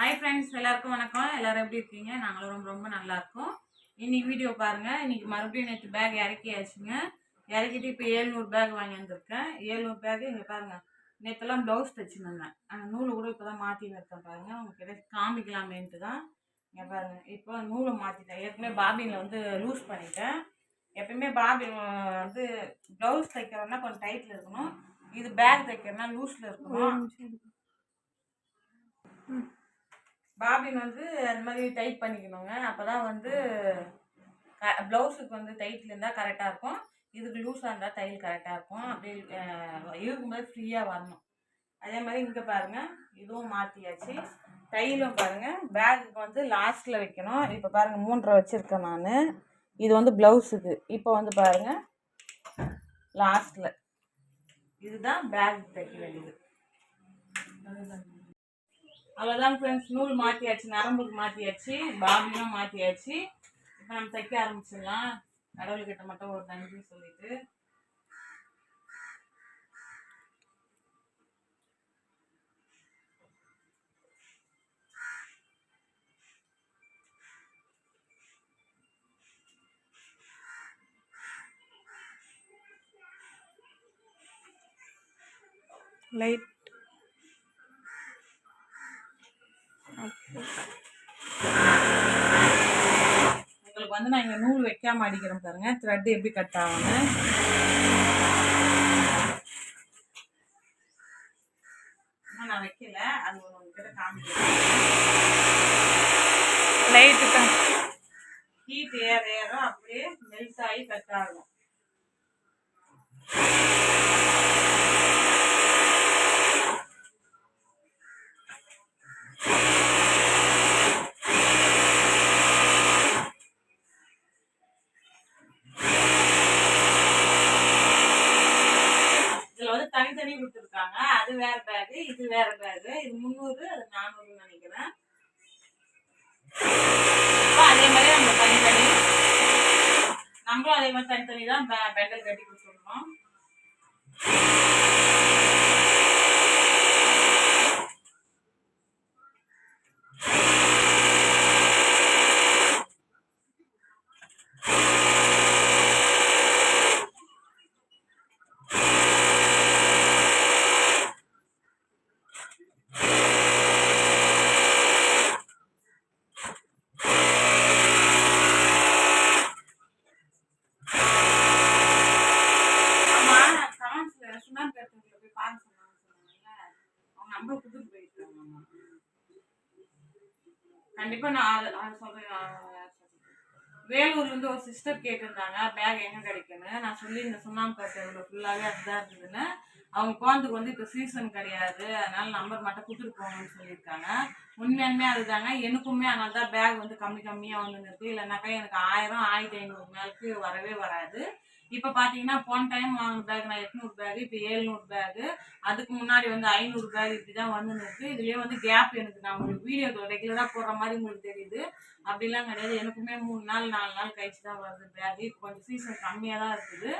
Hi friends எல்லாருக்கும் வணக்கம். எல்லோரும் எப்படி இருக்கீங்க? நாங்களும் ரொம்ப ரொம்ப நல்லாயிருக்கோம் இன்றைக்கி வீடியோ பாருங்க. இன்றைக்கி மறுபடியும் நேற்று பேக் இறக்கியாச்சுங்க. இறக்கிட்டு இப்போ ஏழ்நூறு பேக் வாங்கி வந்திருக்கேன். ஏழ்நூறு பேக் இங்கே பாருங்கள் நேற்றுலாம் ப்ளவுஸ் தைச்சிருந்தேன் அந்த நூலை கூட இப்போ தான் மாற்றி இருக்கேன் பாருங்க. உங்ககிட்ட காமிக்கலாமேன்ட்டு தான். இங்கே பாருங்கள் இப்போ நூலை மாற்றிட்டேன் ஏற்கனவே பாபினில் வந்து லூஸ் பண்ணிட்டேன். எப்பயுமே பாபின் வந்து ப்ளவுஸ் தைக்கிறோன்னா கொஞ்சம் டைட்டில் இருக்கணும். இது பேக் தைக்கிறோன்னா லூஸில் இருக்கணும். பாபின் வந்து அந்த மாதிரி டைட் பண்ணிக்கணுங்க. அப்போ தான் வந்து க ப்ளவுஸுக்கு வந்து டைட்டில் இருந்தால் கரெக்டாக இருக்கும். இதுக்கு லூஸாக இருந்தால் தையல் கரெக்டாக இருக்கும். அப்படியே இருக்கும்போது ஃப்ரீயாக வரணும். அதே மாதிரி இங்கே பாருங்கள் இதுவும் மாற்றியாச்சு தையலும் பாருங்கள் பேக்குக்கு வந்து லாஸ்ட்டில் வைக்கணும். இப்போ பாருங்கள் மூன்றரை வச்சுருக்கேன் நான். இது வந்து ப்ளவுஸுக்கு இப்போ வந்து பாருங்கள் லாஸ்ட்டில் இதுதான் பேக் தைக்க வேண்டியது. அவ்வளோதான் ஃப்ரெண்ட்ஸ் நூல் மாற்றியாச்சு நரம்புக்கு மாற்றியாச்சு பாபியும் மாற்றியாச்சு இப்போ நம்ம தைக்க ஆரம்பிச்சிடலாம். கடவுள்கிட்ட மட்டும் ஒரு நன்றி சொல்லிட்டு. லைட் வந்து நான் இங்கே நூல் வைக்காம அடிக்கிறேன் பாருங்க. த்ரெட் எப்படி கட் ஆகும்னு. நான் வைக்கல. அது உங்ககிட்ட காமிக்கிறேன். லைட்டு ஹீட் ஏற ஏற அப்படியே மெல்ட் ஆகி கட் ஆகும் இதுல வந்து தனித்தனி கொடுத்துருக்காங்க அது வேற பேகு இது வேற பேகு இது முந்நூறு அது நானூறுன்னு நினைக்கிறேன். அதே மாதிரி நம்ம தனித்தனி நம்மளும் அதே மாதிரி தனித்தனி தான் பெண்டல் கட்டி கொடுத்துருக்கோம் ஆமா கமெண்ட்ஸ்ல சுனாமி பேசுறதுல போய் பார்க்க சொன்னாங்க சொன்னாங்கல்ல அவங்க நம்பர் கொடுத்துட்டு போயிருக்காங்க அம்மா. கண்டிப்பா நான் அது அது சொல்றேன் நான் சொல்றேன். வேலூர்ல இருந்து ஒரு சிஸ்டர் கேட்டிருந்தாங்க பேக் எங்க கிடைக்குன்னு. நான் சொல்லி இந்த சுண்ணாம்பு கட்டுறதுல ஃபுல்லாவே அதுதான் இருந்ததுன்னு. அவங்க குழந்தைக்கு வந்து இப்போ சீசன் கிடையாது. அதனால நம்பர் மட்டும் கொடுத்துட்டு போங்கன்னு சொல்லியிருக்காங்க. உண்மையாலுமே அதுதாங்க. எனக்குமே அதனால தான் பேக் வந்து கம்மி கம்மியாக வந்து இருக்கு. இல்லைனாக்கா எனக்கு ஆயிரம் ஆயிரத்தி ஐநூறு மேலுக்கு வரவே வராது. இப்போ பார்த்தீங்கன்னா போன டைம் வாங்கின பேக் நான் எட்நூறு பேக் இப்போ ஏழ்நூறு பேக் அதுக்கு முன்னாடி வந்து ஐநூறு பேக் இப்படி தான் வந்து நிற்கு இதுலேயே வந்து கேப் எனக்கு நான் உங்களுக்கு வீடியோ ரெகுலராக போடுற மாதிரி உங்களுக்கு தெரியுது. அப்படிலாம் கிடையாது. எனக்குமே மூணு நாள் நாலு நாள் கழிச்சு தான் வருது பேக் இப்போ கொஞ்சம் சீசன் கம்மியாக தான் இருக்குது.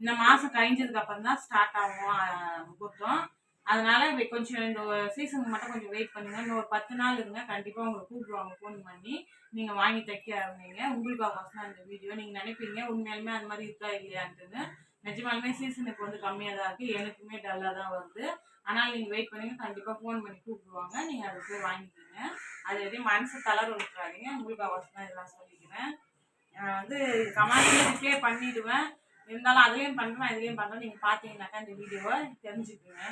இந்த மாதம் கழிஞ்சதுக்கு அப்புறம் தான் ஸ்டார்ட் ஆகும் கொடுத்தோம் முகூர்த்தம். அதனால கொஞ்சம் இந்த சீசனுக்கு மட்டும் கொஞ்சம் வெயிட் பண்ணுங்க. இன்னும் ஒரு பத்து நாள் இருங்க. கண்டிப்பாக உங்களை கூப்பிடுவாங்க ஃபோன் பண்ணி. நீங்கள் வாங்கி தைக்க ஆரம்பிங்க. உங்களுக்கு அவகாசம் தான் இந்த வீடியோ நீங்கள் நினைப்பீங்க உண்மையாலுமே அந்த மாதிரி இருக்கா இல்லையான்ட்டுன்னு. நிஜமாலுமே சீசன் இப்போ வந்து கம்மியாக தான் இருக்குது எனக்குமே டல்லாக தான் வருது. ஆனால் நீங்கள் வெயிட் பண்ணுங்க. கண்டிப்பாக ஃபோன் பண்ணி கூப்பிடுவாங்க. நீங்கள் அதை போய் வாங்கிக்கோங்க. அது எதையும் மனசு தளர விட்டுறாதீங்க. உங்களுக்கு தான் இதெல்லாம் சொல்லிக்கிறேன். நான் வந்து கமெண்ட்லேயே ரிப்ளை பண்ணிடுவேன். இருந்தாலும் அதுலேயும் பண்ணுறேன் இதுலேயும் பண்ணுறேன் நீங்கள் பார்த்தீங்கன்னாக்கா இந்த வீடியோவை தெரிஞ்சுக்குங்க.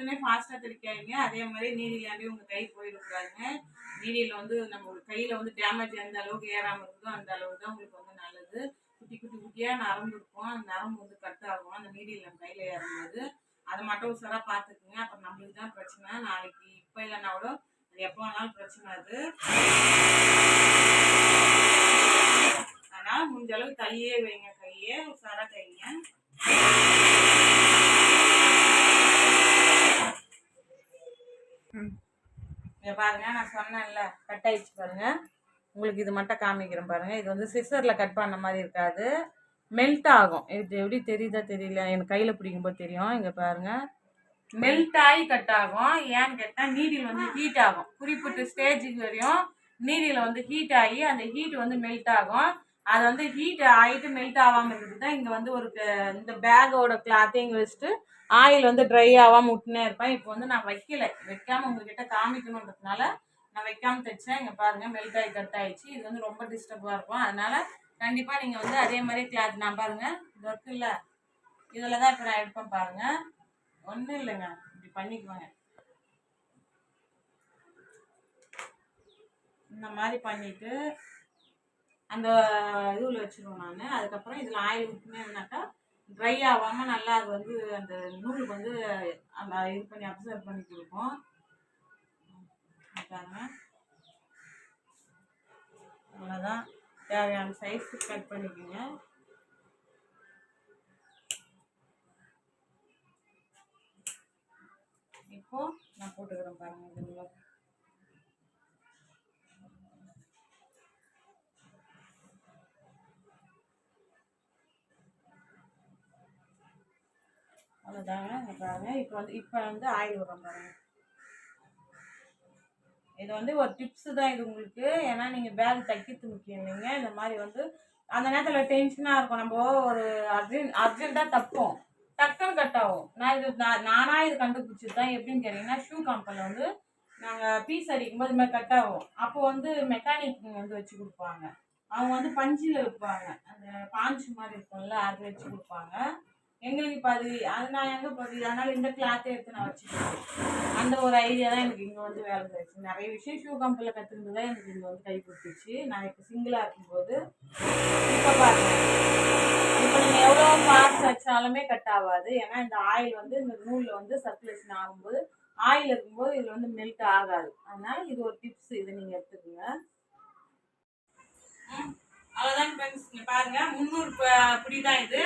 உடனே ஃபாஸ்ட்டாக தைக்காதீங்க அதே மாதிரி நீடிலாண்டே உங்கள் கை போயிடக்கூடாதுங்க நீடியில் வந்து நம்ம கையில் வந்து டேமேஜ் எந்த அளவுக்கு ஏறாமல் இருக்குதோ அந்த அளவுக்கு தான் உங்களுக்கு வந்து நல்லது. குட்டி குட்டி குட்டியாக நரம்பு இருக்கும். அந்த நரம்பு வந்து கட் ஆகும். அந்த நீடியில் நம்ம கையில் ஏறும்போது. அதை மட்டும் உசாராக பார்த்துக்குங்க. அப்புறம் நம்மளுக்கு தான் பிரச்சனை. நாளைக்கு இப்போ இல்லைன்னா கூட அது எப்போ வேணாலும் பிரச்சனை அது. அதனால் முடிஞ்ச அளவுக்கு தள்ளியே வைங்க கையே. உசாராக கைங்க இங்க பாருங்க நான் சொன்னேன்ல கட் ஆயிடுச்சு பாருங்க. உங்களுக்கு இது மட்டும் காமிக்கிறேன் பாருங்க. இது வந்து சிசரில் கட் பண்ண மாதிரி இருக்காது. மெல்ட் ஆகும். இது எப்படி தெரியுதா தெரியல. எனக்கு கையில் பிடிக்கும்போது தெரியும். இங்கே பாருங்க. மெல்ட் ஆகி கட் ஆகும். ஏன்னு கேட்டால் நீடில் வந்து ஹீட் ஆகும். குறிப்பிட்ட ஸ்டேஜுக்கு வரையும் நீடில் வந்து ஹீட் ஆகி அந்த ஹீட் வந்து மெல்ட் ஆகும். அது வந்து ஹீட் ஆகிட்டு மெல்ட் ஆகாமல் இருக்குது தான் இங்கே வந்து ஒரு இந்த பேக்கோட கிளாத்தையும் வச்சுட்டு ஆயில் வந்து ட்ரை ஆகாமல் விட்டுனே இருப்பேன். இப்போ வந்து நான் வைக்கல. வைக்காமல் உங்ககிட்ட காமிக்கணுன்றதுனால நான் வைக்காமல் தைச்சேன். இங்கே பாருங்கள் மெல்ட் ஆகி கட் ஆகிடுச்சு இது வந்து ரொம்ப டிஸ்டர்பாக இருக்கும். அதனால் கண்டிப்பாக நீங்கள் வந்து அதே மாதிரி கிளாத் நான் பாருங்கள் இது இருக்கு இல்லை. இதில் தான் இப்போ நான் எடுப்பேன் பாருங்கள் ஒன்றும் இல்லைங்க. இப்படி பண்ணிக்குவாங்க. இந்த மாதிரி பண்ணிவிட்டு அந்த இதுவில் வச்சுருவோம் நான். அதுக்கப்புறம் இதில் ஆயில் ஊற்றினேன்னாக்கா ட்ரை ஆகாமல் நல்லா அது வந்து அந்த நூலுக்கு வந்து அந்த இது பண்ணி அப்சர்வ் பண்ணி கொடுக்கும் அவ்வளோதான் தேவையான சைஸு கட் பண்ணிக்கோங்க. இப்போ நான் போட்டுக்கிறேன் பாருங்கள் இதுங்களா அவ்வளோதாங்க இங்க இப்போ வந்து இப்போ வந்து ஆயில் விடுறோம் பாருங்கள் இது வந்து ஒரு டிப்ஸ் தான் இது உங்களுக்கு. ஏன்னா நீங்கள் பேக் தைக்கிறது முக்கியம் இல்லைங்க. இந்த மாதிரி வந்து அந்த நேரத்தில் டென்ஷனாக இருக்கும். நம்ம ஒரு அர்ஜென்ட் அர்ஜென்ட்டாக தப்போம். டக்குன்னு கட் ஆகும். நான் இது நான் நானாக இது கண்டுபிடிச்சது தான். எப்படின்னு கேட்டிங்கன்னா ஷூ கம்பெனியில் வந்து நாங்கள் பீஸ் அடிக்கும்போது இது மாதிரி கட் ஆகும். அப்போ வந்து மெக்கானிக் வந்து வச்சு கொடுப்பாங்க. அவங்க வந்து பஞ்சில் வைப்பாங்க. அந்த பாஞ்சு மாதிரி இருக்கும்ல அது வச்சு கொடுப்பாங்க. எங்களுக்கு இப்போ அது அது நான் எங்கே போகுது அதனால இந்த கிளாத்தே எடுத்து நான் வச்சுருக்கேன் அந்த ஒரு ஐடியா தான் எனக்கு இங்கே வந்து வேலை கிடைச்சு. நிறைய விஷயம் ஷூ கம்பெனியில் கற்றுருந்து தான் எனக்கு இங்கே வந்து கை கொடுத்துச்சு. நான் இப்போ சிங்கிளாக இருக்கும்போது இப்போ பாருங்கள் இப்போ நீங்கள் எவ்வளோ பார்ட்ஸ் வச்சாலுமே கட் ஆகாது. ஏன்னா இந்த ஆயில் வந்து இந்த நூலில் வந்து சர்க்குலேஷன் ஆகும்போது ஆயில் இருக்கும்போது இதில் வந்து மெல்ட் ஆகாது. அதனால் இது ஒரு டிப்ஸ் இதை நீங்கள் எடுத்துக்கோங்க. அவ்வளோதான் ஃப்ரெண்ட்ஸ் இங்கே முந்நூறு ப- புடி தான் இது?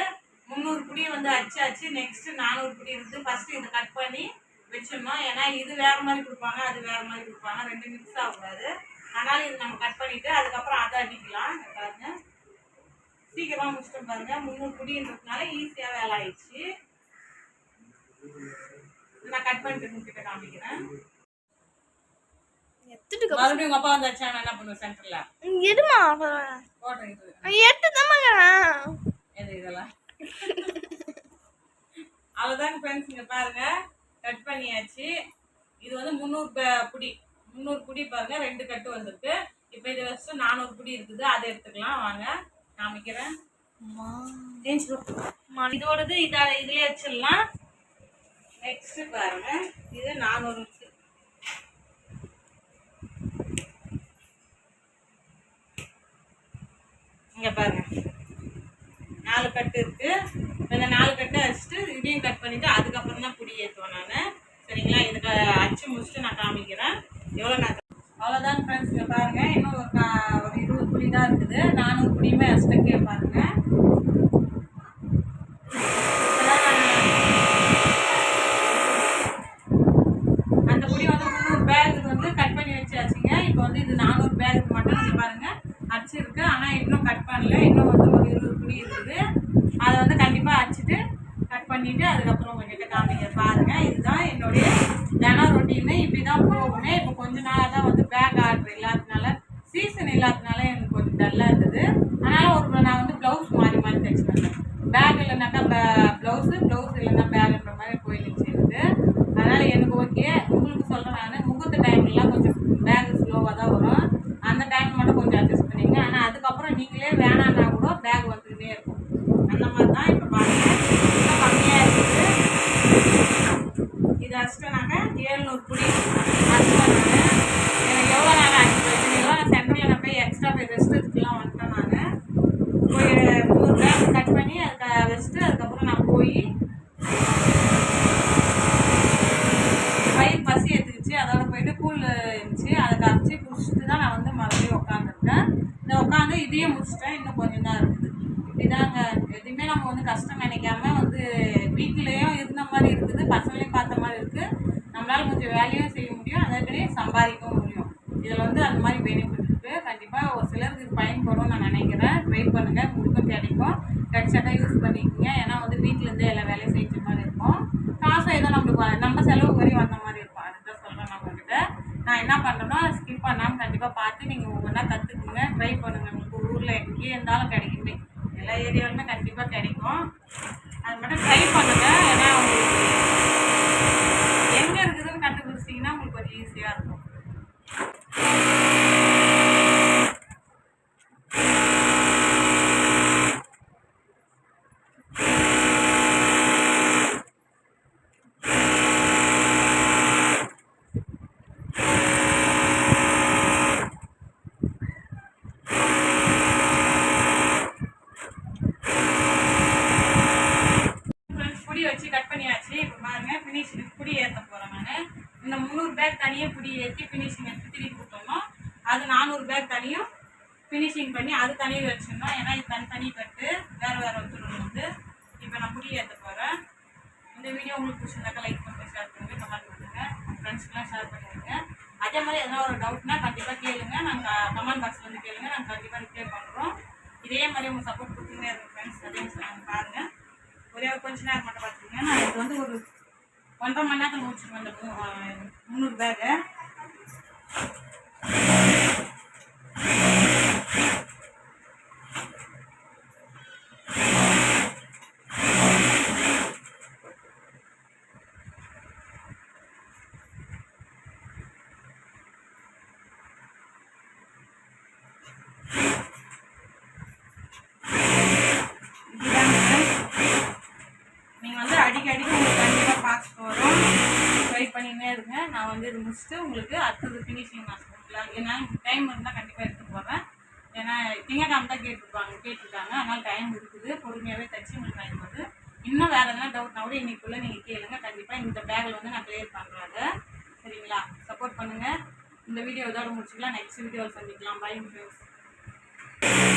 முந்நூறு புடி வந்து அச்சாச்சு நெக்ஸ்ட் நானூறு புடி இருந்து ஃபர்ஸ்ட் இதை கட் பண்ணி வச்சிடணும் ஏன்னா இது வேற மாதிரி கொடுப்பாங்க அது வேற மாதிரி கொடுப்பாங்க. ரெண்டு மிக்ஸ் ஆகக்கூடாது அதனால இது நம்ம கட் பண்ணிட்டு அதுக்கப்புறம் அதை அடிக்கலாம். பாருங்க. சீக்கிரமா முடிச்சிட்டோம் பாருங்க. முந்நூறு புடின்றதுனால ஈஸியா வேலை ஆயிடுச்சு. நான் கட் பண்ணிட்டு உங்ககிட்ட காமிக்கிறேன். மறுபடியும் உங்க அப்பா வந்து வச்சா நான் என்ன பண்ணுவேன்? சென்டர்ல எடுமா எடுத்து தான் எது இதெல்லாம்? அவ்வளோதாங்க ஃப்ரெண்ட்ஸ் இங்கே பாருங்க. கட் பண்ணியாச்சு. இது வந்து முந்நூறு புடி. முந்நூறு புடி பாருங்க ரெண்டு கட்டு வந்திருக்கு. இப்போ இதை வச்சு நானூறு புடி இருக்குது. அதை எடுத்துக்கலாம் வாங்க. காமிக்கிறேன். இதோடது இதை இதுலயே வச்சிடலாம். நெக்ஸ்ட் பாருங்க. இது நானூறு இங்க பாருங்க. நாலு கட்டு இருக்கு. இந்த நாலு கட்டு அடிச்சுட்டு இதையும் கட் பண்ணிவிட்டு அதுக்கப்புறம் தான் புடி ஏற்றுவேன் நான். சரிங்களா? இதுக்கு அச்சு முடிச்சுட்டு நான் காமிக்கிறேன். எவ்வளோ நான் அவ்வளோதான் ஃப்ரெண்ட்ஸ் இங்கே பாருங்கள் இன்னும் ஒரு கா- ஒரு இருபது புடி தான் இருக்குது நானூறு புடியுமே அஷ்டக்கே பாருங்க இப்பதான் நான் அந்த புடி வந்து முந்நூறு பேக் வந்து கட் பண்ணி வச்சாச்சுங்க இப்போ வந்து இது நானூறு பேக் மட்டும் இங்க பாருங்க அச்சு இருக்கு ஆனால் இன்னும் கட் பண்ணல இன்னும் வந்து ஒரு இருபது புடி இருக்குது அதை வந்து கண்டிப்பாக அச்சுட்டு கட் பண்ணிட்டு அதுக்கப்புறம் உங்ககிட்ட காமிக்க பாருங்க இதுதான் என்னுடைய தின ரொட்டீனு இப்படி தான் போகுமே இப்போ கொஞ்ச நாளாக தான் வந்து பேக் ஆர்டர் இல்லாததுனால சீசன் இல்லாததுனால எனக்கு கொஞ்சம் டல்லாக இருந்தது. அதனால் ஒரு நான் வந்து ப்ளவுஸ் மாறி மாறி தைச்சிருந்தேன் பேக் இல்லைனாக்கா ப்ளவுஸு ப்ளவுஸ் இல்லைன்னா பேக் மாதிரி போயிடுச்சு எனக்கு அதனால எனக்கு ஓகே உங்களுக்கு சொல்கிறேன் நான் முகூர்த்த டைம்லாம் கொஞ்சம் பேக் ஸ்லோவாக தான் வரும் அந்த டைம் மட்டும் கொஞ்சம் அட்ஜஸ்ட் பண்ணிங்க ஆனால் அதுக்கப்புறம் நீங்களே வேணான்னா கூட பேக் வந்துக்கிட்டே இருக்கும் அந்த மாதிரி தான் இப்போ பாருங்க இன்னும் கம்மியாக இருக்குது இது அடிச்சிட்டோனாக்க ஏழ்நூறு புடி அடிச்சிட்டேன் நான் எனக்கு எவ்வளோ நேரம் ஆச்சு பார்த்தீங்களா நான் சென்டரில் நான் போய் எக்ஸ்ட்ரா போய் ரெஸ்ட் எடுத்துக்கலாம் வந்துட்டேன் நான் போய் முந்நூறு கிராம் கட் பண்ணி அதுக்கு வச்சுட்டு அதுக்கப்புறம் நான் போய் வயிறு பசி எடுத்துக்கிச்சு அதோட போயிட்டு கூழ் இருந்துச்சு அதை கரைச்சி குடிச்சிட்டு தான் நான் வந்து மறுபடியும் உட்காந்துருக்கேன் இந்த இப்படியே இதையும் முடிச்சிட்டேன். இன்னும் கொஞ்சம் தான் இருக்குது. இப்படிதாங்க எதுவுமே நம்ம வந்து கஷ்டம் நினைக்காம வந்து வீட்டிலையும் இருந்த மாதிரி இருக்குது. பசங்களையும் பார்த்த மாதிரி இருக்குது நம்மளால் கொஞ்சம் வேலையும் செய்ய முடியும். அதே மாதிரி சம்பாதிக்கவும் முடியும். இதில் வந்து அந்த மாதிரி பெனிஃபிட் இருக்குது கண்டிப்பாக ஒரு சிலருக்கு இது பயன்படும் நான் நினைக்கிறேன். ட்ரை பண்ணுங்கள் உங்களுக்கும் கிடைக்கும். கிடைச்சாக்கா யூஸ் பண்ணிக்கோங்க. ஏன்னா வந்து வீட்டிலேருந்தே எல்லா வேலையும் செஞ்ச மாதிரி இருக்கும். காசு ஏதோ நம்மளுக்கு நம்ம செலவு வரையும் வந்த மாதிரி இருக்கும். அதுதான் சொல்கிறேன் நான் உங்ககிட்ட. நான் என்ன பண்ணுறேன்னா ஸ்கிப் பண்ணாமல் கண்டிப்பாக பார்த்து நீங்கள் ஒவ்வொன்றா கற்றுக்குங்க ட்ரை பண்ணுங்கள் ஊரில் எங்கேயே இருந்தாலும் கிடைக்குமே. எல்லா ஏரியாவிலுமே கண்டிப்பாக கிடைக்கும். அது மட்டும் ட்ரை பண்ணுங்கள் ஏன்னா உங்களுக்கு எங்கே இருக்குதுன்னு கண்டுபிடிச்சிட்டிங்கன்னா உங்களுக்கு கொஞ்சம் ஈஸியாக இருக்கும் ஃப்ரெண்ட்ஸ் புடி வச்சு கட் பண்ணியாச்சு இப்போ பாருங்க ஃபினிஷிங் புடி ஏற்ற போகிறேன் நான். இந்த முந்நூறு பேக் தனியாக புடி ஏற்றி ஃபினிஷிங் எடுத்து திருப்பி விட்டோம்னா அது நானூறு பேக் தனியும் ஃபினிஷிங் பண்ணி அது தனியாக வச்சுருந்தோம் ஏன்னா இது தனித்தனி கட்டு. வேறு வேறு ஒருத்தர் வந்து இப்போ நான் புடி ஏற்ற போகிறேன் இந்த வீடியோ உங்களுக்கு பிடிச்சிருந்தாக்கா லைக் பண்ணுங்கள் ஷேர் பண்ணுங்கள் கமெண்ட் பண்ணுங்கள் ஃப்ரெண்ட்ஸ்க்கெலாம் ஃப்ரெண்ட்ஸ்க்குலாம் ஷேர் பண்ணிடுங்க அதே மாதிரி எதனா ஒரு டவுட்னா கண்டிப்பாக கேளுங்க. நாங்கள் கமெண்ட் பாக்ஸில் வந்து கேளுங்க. நாங்கள் கண்டிப்பாக ரிப்ளை பண்ணுறோம் இதே மாதிரி உங்கள் சப்போர்ட் கொடுத்துட்டே இருக்கும் ஃப்ரெண்ட்ஸ் அதே மாதிரி பாருங்கள் ஒரே ஒரு கொஞ்ச நேரம் மட்டும் பார்த்துருங்க நான் இது வந்து ஒரு ஒன்றரை மணி நேரத்தில் முடிச்சிருவேன் இந்த முந்நூறு பேகு நீங்கள் வந்து அடிக்கடி உங்களுக்கு கண்டிப்பாக பார்க்க வரும் ட்ரை பண்ணினே இருங்க நான் வந்து இது முடிச்சுட்டு உங்களுக்கு அடுத்தது ஃபினிஷிங் நான் கொடுக்கலாம் ஏன்னா டைம் இருந்தால் கண்டிப்பாக எடுத்து போகிறேன் ஏன்னா திங்கக்கிழமை தான் கேட்டிருப்பாங்க கேட்டிருக்காங்க. அதனால் டைம் இருக்குது. பொறுமையாகவே தைச்சி உங்களுக்கு டைம் இன்னும் வேறு எதனா டவுட்னா கூட இன்றைக்குள்ளே நீங்கள் கேளுங்க. கண்டிப்பாக இந்த பேக்கில் வந்து நான் கிளியர் பண்ணுறேன் சரிங்களா? சப்போர்ட் பண்ணுங்கள் இந்த வீடியோ இதோட முடிச்சுக்கலாம். நெக்ஸ்ட் வீடியோவில் சந்திக்கலாம். Bye friends